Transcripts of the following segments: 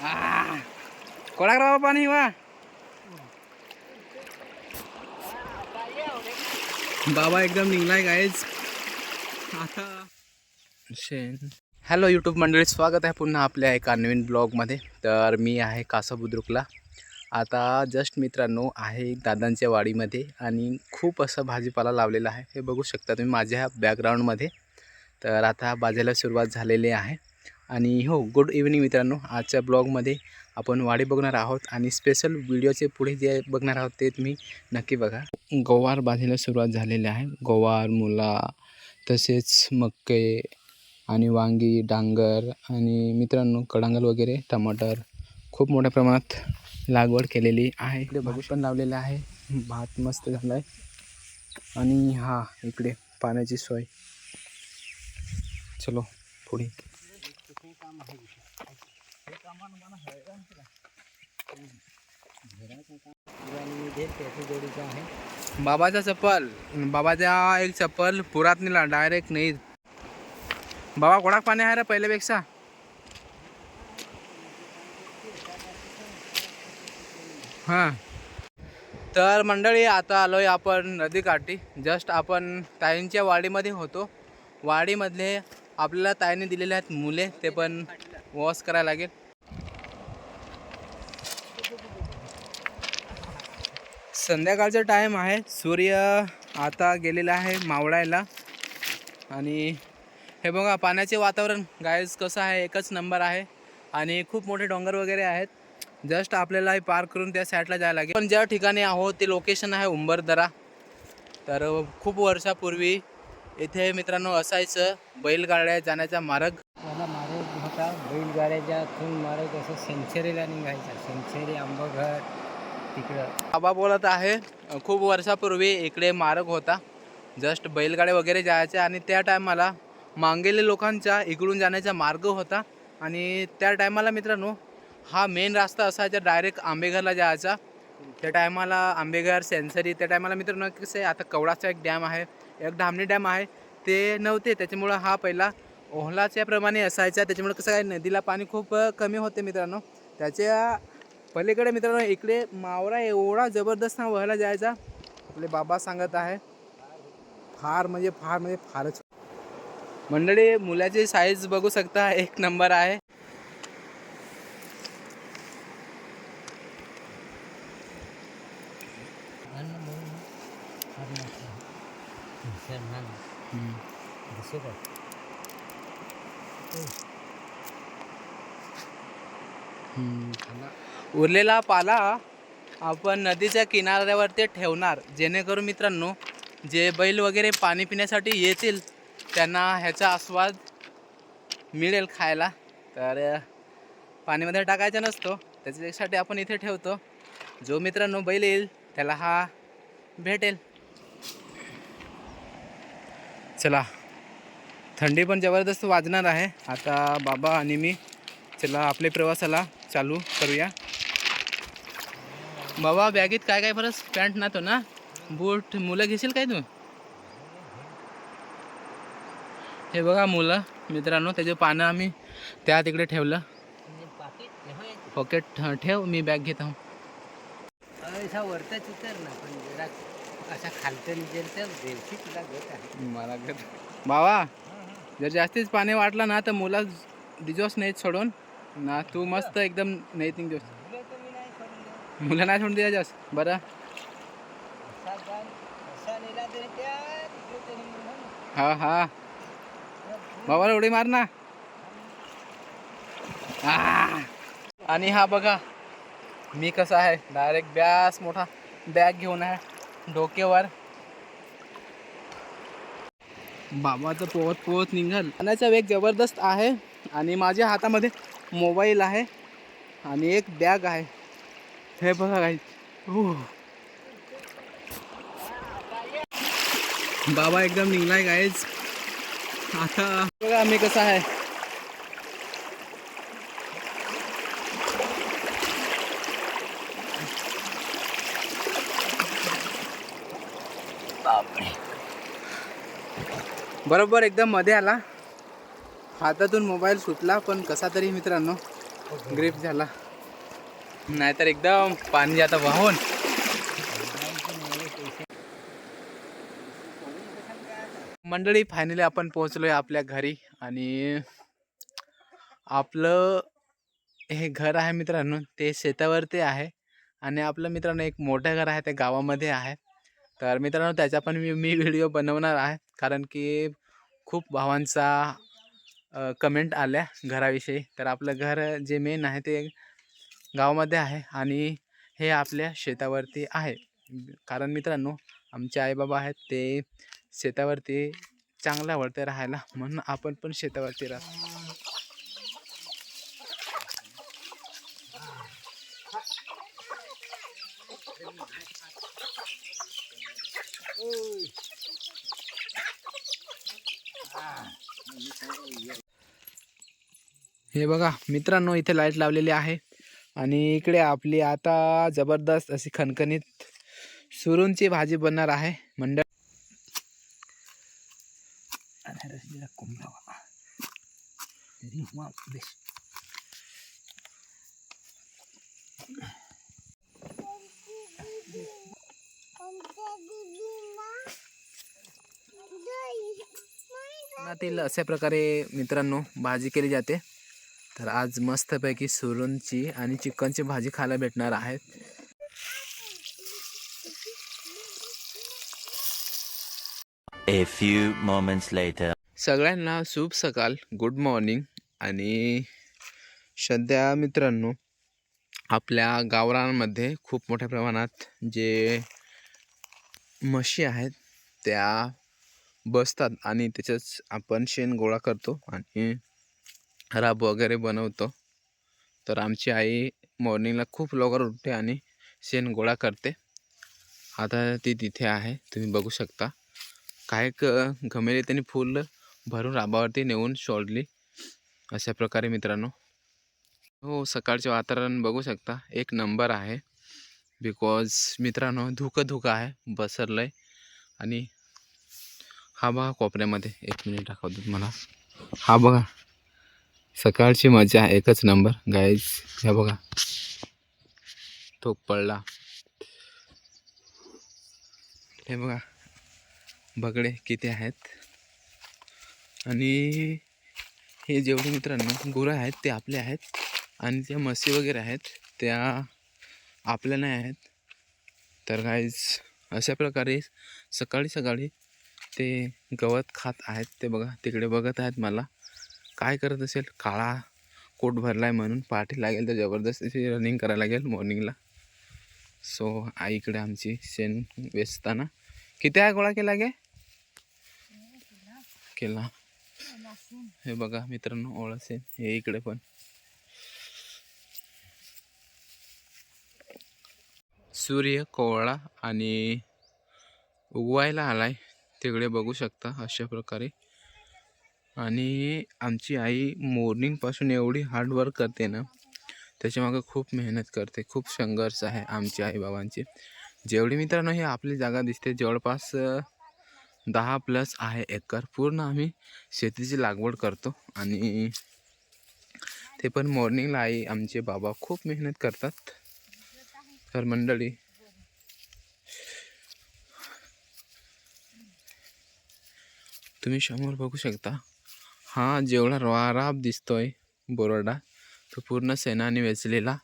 कोणाक पाणी वा बाबा एकदम निघलाय गायच आता शेण हॅलो यूट्यूब मंडळी. स्वागत आहे पुन्हा आपल्या एका नवीन ब्लॉगमध्ये तर मी आहे कासा बुद्रुकला. आता जस्ट मित्रांनो आहे दादांच्या वाडीमध्ये आणि खूप असं भाजीपाला लावलेला आहे. हे बघू शकता तुम्ही माझ्या बॅकग्राऊंडमध्ये तर आता भाजीला सुरुवात झालेली आहे. आणि हो गुड इव्हनिंग मित्रांनो. आजच्या ब्लॉगमध्ये आपण वाडे बघणार आहोत आणि स्पेशल व्हिडिओचे पुढे जे बघणार आहोत ते तुम्ही नक्की बघा. गवार भाजीला सुरुवात झालेली आहे. गवार मुला तसेच मक्के आणि वांगी डांगर आणि मित्रांनो कडांगल वगैरे टमाटर खूप मोठ्या प्रमाणात लागवड केलेली आहे. इकडे बघू पण लावलेलं आहे. भात मस्त झाला आहे आणि हा इकडे पाण्याची सोय. चलो पुढे. बाबाचा चप्पल. बाबाचा एक चप्पल पुरात नेला डायरेक्ट नाही. बाबा कोणाक पाणी आहे रे पहिल्यापेक्षा. हां. तर मंडळी आता आलोय आपण नदीकाठी जस्ट आपण ताईंच्या वाडीमध्ये होतो. वाडीमधले आपल्याला ताईने दिलेले आहेत मुले ते पण वॉश करायला लागेल. संध्याकाळचा टाईम आहे. सूर्य आता गेलेला आहे मावळायला. आणि हे बघा पाण्याचे वातावरण. गायज कसं आहे? एकच नंबर आहे. आणि खूप मोठे डोंगर वगैरे आहेत. जस्ट आपल्याला हे पार करून त्या साईडला जायला लागेल. पण ज्या ठिकाणी आहोत ते लोकेशन आहे उंबरदरा. तर खूप वर्षापूर्वी इथे मित्रांनो असायचं बैलगाड्या जाण्याचा मार्ग. मला मार्ग होता बैलगाड्याच्यातून मार्ग असं सेंचुरीला निघायचा सेंचुरी आंबघर तिकडं. बाबा बोलत आहे खूप वर्षापूर्वी इकडे मार्ग होता. जस्ट बैलगाड्या वगैरे जायच्या आणि त्या टायमाला मांगेले लोकांचा इकडून जाण्याचा मार्ग होता. आणि त्या टायमाला मित्रांनो हा मेन रस्ता असायचा डायरेक्ट आंबेघरला जायचा. त्या टायमाला आंबेघर सेन्सरी त्या टायमाला मित्रांनो कसं आहे आता कवडाचा एक डॅम आहे. एक धामणी डॅम आहे. ते नव्हते त्याच्यामुळं हा पहिला ओहलाच्या प्रमाणे असायचा. त्याच्यामुळे कसं काय नदीला पाणी खूप कमी होते मित्रांनो. त्याच्या पलीकडे मित्रांनो इकडे मावरा एवढा जबरदस्त हा वहायला जायचा. आपले बाबा सांगत आहे. फार म्हणजे फार म्हणजे फारच. मंडळी मुलाची साईज बघू शकता. एक नंबर आहे. दिसत आहे. उरलेला पाला आपण नदीच्या किनाऱ्यावरती ठेवणार. जेणेकरून मित्रांनो जे बैल वगैरे पाणी पिण्यासाठी येतील त्यांना ह्याचा आस्वाद मिळेल खायला. तर पाणीमध्ये टाकायचा नसतो. त्याच्यासाठी आपण इथे ठेवतो. जो मित्रांनो बैल येईल त्याला हा भेटेल. चला. थंडी पण जबरदस्त वाजणार आहे. आता बाबा आणि मी चला आपल्या प्रवासाला चालू करूया. बाबा बॅगेत काय काय परत पॅन्ट नातो ना? बूट मुलं घेशील काय तू? हे बघा मुलं मित्रांनो त्याचे पानं आम्ही त्या तिकडे ठेवलं. पॉकेट ठेव मी बॅग घेत आहो. असा खालतं तर देवशी तुला आहे. मला बाबा जर जास्तीच पाणी वाटलं ना तर मुला दिजोस नाही सोडून. ना तू मस्त एकदम नाही तिंग दिवस मुलं नाही सोडून द्या. मुलं नाही सोडून बरं. असा असा नेला तरी त्या तिकडे तरी हा हा. बाबाला उडी मार ना. आ! आणि हा बघा मी कसा आहे? डायरेक्ट बॅस मोठा बॅग घेऊन आहे. डोक्यावर बाबाचं पोवत पोवत निघाल. पाण्याचा वेग जबरदस्त आहे आणि माझ्या हातामध्ये मोबाईल आहे आणि एक बॅग आहे. हे बघा काही बाबा एकदम निघलाय गायच आता बघा मी कसा आहे. बरोबर एकदम मध्ये आला. हातातून मोबाईल सुटला पण कसा तरी मित्रांनो ग्रीप झाला. नाहीतर एकदम पाणी आता वाहून. मंडळी फायनली आपण पोहोचलोय आपल्या घरी आणि आपलं हे घर आहे मित्रांनो ते शेतावरती आहे. आणि आपलं मित्रांनो एक मोठं घर आहे ते गावामध्ये आहे. तर मित्रांनो त्याचा पण मी मी व्हिडिओ बनवणार आहे. कारण की खूप भावांचा कमेंट आल्या घराविषयी. तर आपलं घर जे मेन आहे ते गावामध्ये आहे आणि हे आपल्या शेतावरती आहे. कारण मित्रांनो आमचे आईबाबा आहेत ते शेतावरती चांगलं वळते राहायला. म्हणून आपण पण शेतावरती राहतो. हे बघा मित्रांनो इथे लाइट लावलेली आहे. आणि इकडे आपली आता जबरदस्त अशी खणखणीत सुरूंची भाजी बनणार आहे. मंडळ तील अशा प्रकारे मित्रांनो भाजी केली जाते तर आज मस्तपैकी सुरूंची आणि चिकनची भाजी खायला भेटणार आहेत A few moments later. सगळ्यांना शुभ सकाळ गुड मॉर्निंग आणि सध्या मित्रांनो आपल्या गावरांमध्ये खूप मोठ्या प्रमाणात जे म्हशी आहेत त्या बसतात आणि त्याच्याच आपण शेण गोळा करतो आणि राब वगैरे बनवतो. तर आमची आई मॉर्निंगला खूप लवकर उठते आणि शेण गोळा करते. आता ती तिथे आहे तुम्ही बघू शकता. काय क घमेली त्यांनी फुल भरून राबावरती नेऊन सोडली अशा प्रकारे मित्रांनो. हो सकाळचे वातावरण बघू शकता. एक नंबर आहे. बिकॉज मित्रांनो धुकं धुकं आहे. बसरलं आहे आणि हा बघा कोपऱ्यामध्ये. एक मिनिट दाखवतो तुम्हाला. हा बघा. सकाळची मजा आहे. एकच नंबर गाईज ह्या बघा. तो पडला. हे बघा. बगडे किती आहेत? आणि हे जेवढे मित्रांनो गुरं आहेत ते आपले आहेत. आणि त्या म्हशी वगैरे आहेत त्या आपल्या नाही आहेत. तर गाईज अशा प्रकारे सकाळी सकाळी ते गवत खात आहेत ते बघा तिकडे बघत आहेत मला. काय करत असेल? काळा कोट भरला आहे म्हणून पाठी लागेल तर जबरदस्तीची रनिंग करायला लागेल मॉर्निंगला सो आईकडे आमची शेण वेचताना. किती आहे गोळा केला गे? केला. हे बघा मित्रांनो ओळसेन हे इकडे पण. सूर्य कोवळा आणि उगवायला आलाय. तिकडे बघू शकता अशा प्रकारे. आणि आमची आई मॉर्निंगपासून एवढी हार्डवर्क करते ना त्याच्यामागं खूप मेहनत करते खूप संघर्ष आहे आमच्या आईबाबांची. जेवढी मित्रांनो ही आपली जागा दिसते जवळपास दहा प्लस आहे एकर. पूर्ण आम्ही शेतीची लागवड करतो आणि ते पण मॉर्निंगला आई आमचे बाबा खूप मेहनत करतात. तर मंडळी तुम्ही समोर बघू शकता. हा जेवढा रा राब दिसतोय बोरडा तो पूर्ण सेनाने वेचलेला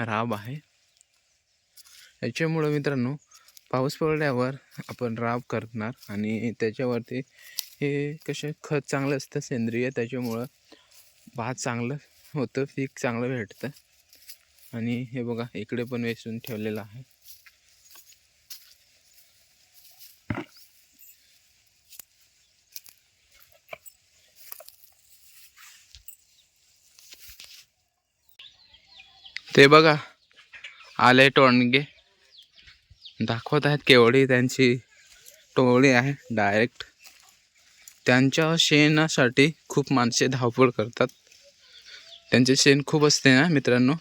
राब आहे. याच्यामुळं मित्रांनो पाऊस पडल्यावर आपण राब करणार आणि त्याच्यावरती हे कसे खत चांगलं असतं सेंद्रिय त्याच्यामुळं भात चांगलं होतं पीक चांगलं भेटतं. आणि हे बघा इकडे पण वेचून ठेवलेलं आहे. ते बघा. आले टोणगे. दाखवत आहेत केवढी त्यांची टोळी आहे डायरेक्ट त्यांच्या शेणासाठी खूप माणसे धावपळ करतात. त्यांचे शेण खूप असते ना मित्रांनो.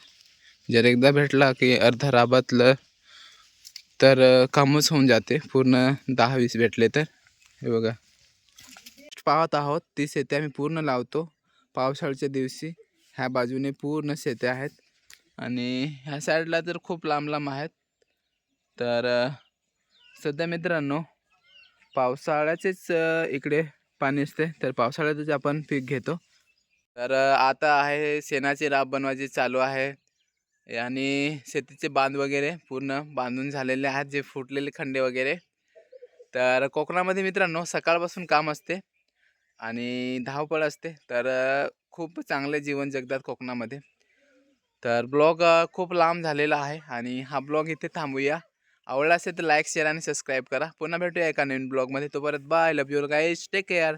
जर एकदा भेटला की अर्धा राबातलं तर कामच होऊन जाते. पूर्ण दहा वीस भेटले तर. हे बघा. पाहत आहोत ती शेती आम्ही पूर्ण लावतो. पावसाळ्याच्या दिवशी ह्या बाजूने पूर्ण शेत्या आहेत. आणि ह्या साईडला तर खूप लांब लांब आहेत. तर सध्या मित्रांनो पावसाळ्याचेच इकडे पाणी असते. तर पावसाळ्यातच आपण पीक घेतो. तर आता आहे शेणाची राब बनवायची चालू आहे. आणि शेतीचे बांध वगैरे पूर्ण बांधून झालेले आहेत जे फुटलेले खंडे वगैरे. तर कोकणामध्ये मित्रांनो सकाळपासून काम असते आणि धावपळ असते. तर खूप चांगले जीवन जगतात कोकणामध्ये. तर ब्लॉग खूप लांब झालेला आहे आणि हा ब्लॉग इथे थांबूया. आवडला असेल तर लाईक शेअर आणि सबस्क्राईब करा. पुन्हा भेटूया एका नवीन ब्लॉगमध्ये. तोपर्यंत bye love your guys take care